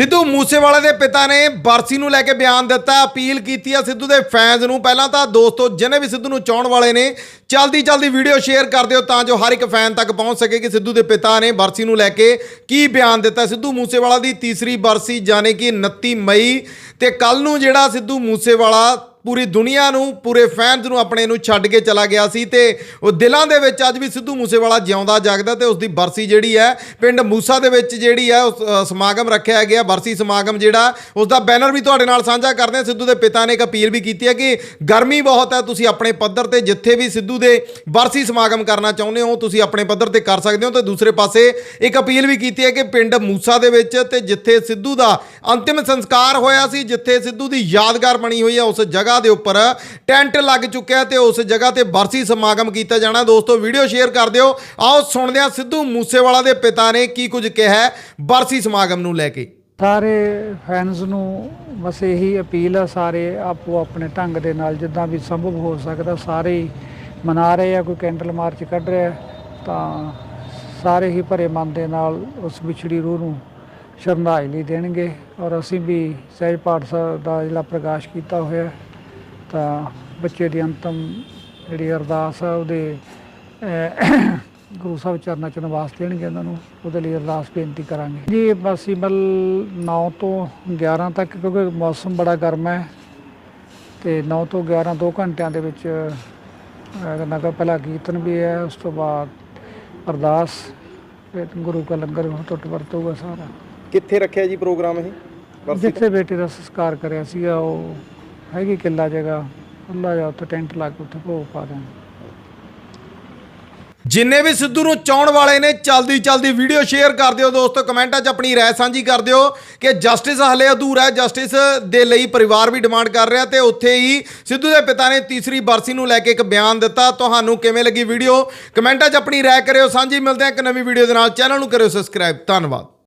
ਸਿੱਧੂ ਮੂਸੇਵਾਲੇ ਦੇ ਪਿਤਾ ਨੇ ਬਰਸੀ ਨੂੰ ਲੈ ਕੇ ਬਿਆਨ ਦਿੱਤਾ, ਅਪੀਲ ਕੀਤੀ ਆ ਸਿੱਧੂ ਦੇ ਫੈਨਸ ਨੂੰ। ਪਹਿਲਾਂ ਤਾਂ ਦੋਸਤੋ, ਜਿਹਨੇ ਵੀ ਸਿੱਧੂ ਨੂੰ ਚਾਹਣ ਵਾਲੇ ਨੇ ਜਲਦੀ ਜਲਦੀ ਵੀਡੀਓ ਸ਼ੇਅਰ ਕਰ ਦਿਓ ਤਾਂ ਜੋ ਹਰ ਇੱਕ ਫੈਨ ਤੱਕ ਪਹੁੰਚ ਸਕੇ ਕਿ ਸਿੱਧੂ ਦੇ ਪਿਤਾ ਨੇ ਬਰਸੀ ਨੂੰ ਲੈ ਕੇ ਕੀ ਬਿਆਨ ਦਿੱਤਾ। ਸਿੱਧੂ ਮੂਸੇਵਾਲਾ ਦੀ ਤੀਸਰੀ ਬਰਸੀ, ਜਾਣੇ ਕਿ 29 ਮਈ, ਤੇ ਕੱਲ ਨੂੰ ਜਿਹੜਾ ਸਿੱਧੂ ਮੂਸੇਵਾਲਾ ਪੂਰੀ ਦੁਨੀਆ ਨੂੰ, ਪੂਰੇ ਫੈਨਸ ਨੂੰ ਆਪਣੇ ਨੂੰ ਛੱਡ ਕੇ ਚਲਾ ਗਿਆ ਸੀ ਤੇ ਉਹ ਦਿਲਾਂ ਦੇ ਵਿੱਚ ਅੱਜ ਵੀ ਸਿੱਧੂ ਮੂਸੇਵਾਲਾ ਜਿਉਂਦਾ ਜਾਗਦਾ ਤੇ ਉਸ ਦੀ ਬਰਸੀ ਜਿਹੜੀ ਹੈ, ਪਿੰਡ ਮੂਸਾ ਦੇ ਵਿੱਚ ਜਿਹੜੀ ਹੈ, ਉਸ ਸਮਾਗਮ ਰੱਖਿਆ ਗਿਆ। ਬਰਸੀ ਸਮਾਗਮ ਜਿਹੜਾ ਉਸ ਦਾ ਬੈਨਰ ਵੀ ਤੁਹਾਡੇ ਨਾਲ ਸਾਂਝਾ ਕਰਦੇ ਹਾਂ। ਸਿੱਧੂ ਦੇ ਪਿਤਾ ਨੇ ਇੱਕ ਅਪੀਲ ਵੀ ਕੀਤੀ ਹੈ ਕਿ ਗਰਮੀ ਬਹੁਤ ਹੈ, ਤੁਸੀਂ ਆਪਣੇ ਪੱਧਰ ਤੇ ਜਿੱਥੇ ਵੀ ਸਿੱਧੂ ਦੇ ਬਰਸੀ ਸਮਾਗਮ ਕਰਨਾ ਚਾਹੁੰਦੇ ਹੋ, ਤੁਸੀਂ ਆਪਣੇ ਪੱਧਰ ਤੇ ਕਰ ਸਕਦੇ ਹੋ। ਤੇ ਦੂਸਰੇ ਪਾਸੇ ਇੱਕ ਅਪੀਲ ਵੀ ਕੀਤੀ ਹੈ ਕਿ ਪਿੰਡ ਮੂਸਾ ਦੇ ਵਿੱਚ ਤੇ ਜਿੱਥੇ ਸਿੱਧੂ ਦਾ ਅੰਤਿਮ ਸੰਸਕਾਰ ਹੋਇਆ ਸੀ, ਜਿੱਥੇ ਸਿੱਧੂ ਦੀ ਯਾਦਗਾਰ ਬਣੀ ਹੋਈ ਹੈ, ਉਸ ਜਗ੍ਹਾ ਦੇ ਉੱਪਰ ਟੈਂਟ ਲੱਗ ਚੁੱਕਿਆ ਤੇ ਉਸ ਜਗ੍ਹਾ ਤੇ ਬਰਸੀ ਸਮਾਗਮ ਕੀਤਾ ਜਾਣਾ। ਦੋਸਤੋ, ਵੀਡੀਓ ਸ਼ੇਅਰ ਕਰ ਦਿਓ। ਆਓ ਸੁਣਦੇ ਹਾਂ ਸਿੱਧੂ ਮੂਸੇਵਾਲਾ ਦੇ ਪਿਤਾ ਨੇ ਕੀ ਕੁਝ ਕਿਹਾ ਬਰਸੀ ਸਮਾਗਮ ਨੂੰ ਲੈ ਕੇ। ਸਾਰੇ ਫੈਨਸ ਨੂੰ ਬਸ ਇਹੀ ਅਪੀਲ ਆ, ਸਾਰੇ ਆਪੋ ਆਪਣੇ ਢੰਗ ਦੇ ਨਾਲ ਜਿੱਦਾਂ ਵੀ ਸੰਭਵ ਹੋ ਸਕਦਾ, ਸਾਰੇ ਹੀ ਮਨਾ ਰਹੇ ਆ, ਕੋਈ ਕੈਂਡਲ ਮਾਰਚ ਕੱਢ ਰਿਹਾ ਤਾਂ ਸਾਰੇ ਹੀ ਭਰੇ ਮਨ ਦੇ ਨਾਲ ਉਸ ਵਿਛੜੀ ਰੂਹ ਨੂੰ ਸ਼ਰਧਾਂਜਲੀ ਦੇਣਗੇ। ਔਰ ਅਸੀਂ ਵੀ ਸਹਿਜ ਪਾਠ ਸਾਹਿਬ ਦਾ ਜਿਹੜਾ ਪ੍ਰਕਾਸ਼ ਕੀਤਾ ਹੋਇਆ ਤਾਂ ਬੱਚੇ ਦੀ ਅੰਤਮ ਜਿਹੜੀ ਅਰਦਾਸ ਆ ਉਹਦੇ ਗੁਰੂ ਸਾਹਿਬ ਚਰਨਾਂ ਚ ਨਿਵਾਸ ਦੇਣਗੇ ਉਹਨਾਂ ਨੂੰ ਉਹਦੇ ਲਈ ਅਰਦਾਸ ਬੇਨਤੀ ਕਰਾਂਗੇ। ਜੀ ਬਸ ਮਲ 9 ਤੋਂ 11 ਤੱਕ ਕਿਉਂਕਿ ਮੌਸਮ ਬੜਾ ਗਰਮ ਹੈ ਤੇ 9 ਤੋਂ 11 ਦੋ ਘੰਟਿਆਂ ਦੇ ਵਿੱਚ ਨਗਰ ਪਹਿਲਾ ਕੀਰਤਨ ਵੀ ਹੈ ਉਸ ਤੋਂ ਬਾਅਦ ਅਰਦਾਸ ਫਿਰ ਗੁਰੂ ਕਾ ਲੰਗਰ ਟੁੱਟ ਵਰਤੂਗਾ ਸਾਰਾ। ਕਿੱਥੇ ਰੱਖਿਆ ਜੀ ਪ੍ਰੋਗਰਾਮ ਇਹ? ਜਿੱਥੇ ਬੇਟੇ ਦਾ ਸੰਸਕਾਰ ਕਰਿਆ ਸੀਗਾ ਉਹ ਹੈਗੀ ਕਿੱਲਾ ਜਗ੍ਹਾ ਖੁੱਲਾ ਜਾ ਉੱਥੇ ਟੈਂਟ ਲਾ ਕੇ ਉੱਥੇ ਭੋਗ ਪਾ ਦੇਣਾ ਜਿੰਨੇ ਵੀ ਸਿੱਧੂ ਨੂੰ ਚਾਹਣ ਵਾਲੇ ਨੇ, ਚਲਦੀ ਚਲਦੀ ਵੀਡੀਓ ਸ਼ੇਅਰ ਕਰ ਦਿਓ ਦੋਸਤੋ, ਕਮੈਂਟਾਂ 'ਚ ਆਪਣੀ ਰਾਏ ਸਾਂਝੀ ਕਰ ਦਿਓ ਕਿ ਜਸਟਿਸ ਹਲੇ ਅਧੂਰਾ ਹੈ ਜਸਟਿਸ ਦੇ ਲਈ ਪਰਿਵਾਰ ਵੀ ਡਿਮਾਂਡ ਕਰ ਰਿਹਾ ਤੇ ਉੱਥੇ ਹੀ ਸਿੱਧੂ ਦੇ ਪਿਤਾ ਨੇ ਤੀਸਰੀ ਬਰਸੀ ਨੂੰ ਲੈ ਕੇ ਇੱਕ ਬਿਆਨ ਦਿੱਤਾ। ਤੁਹਾਨੂੰ ਕਿਵੇਂ ਲੱਗੀ ਵੀਡੀਓ ਕਮੈਂਟਾਂ 'ਚ ਆਪਣੀ ਰਾਏ ਕਰਿਓ, ਸਾਂਝੀ ਮਿਲਦੇ ਹਾਂ ਇੱਕ ਨਵੀਂ ਵੀਡੀਓ ਦੇ ਨਾਲ। ਚੈਨਲ ਨੂੰ ਕਰਿਓ ਸਬਸਕ੍ਰਾਈਬ ਧੰਨਵਾਦ।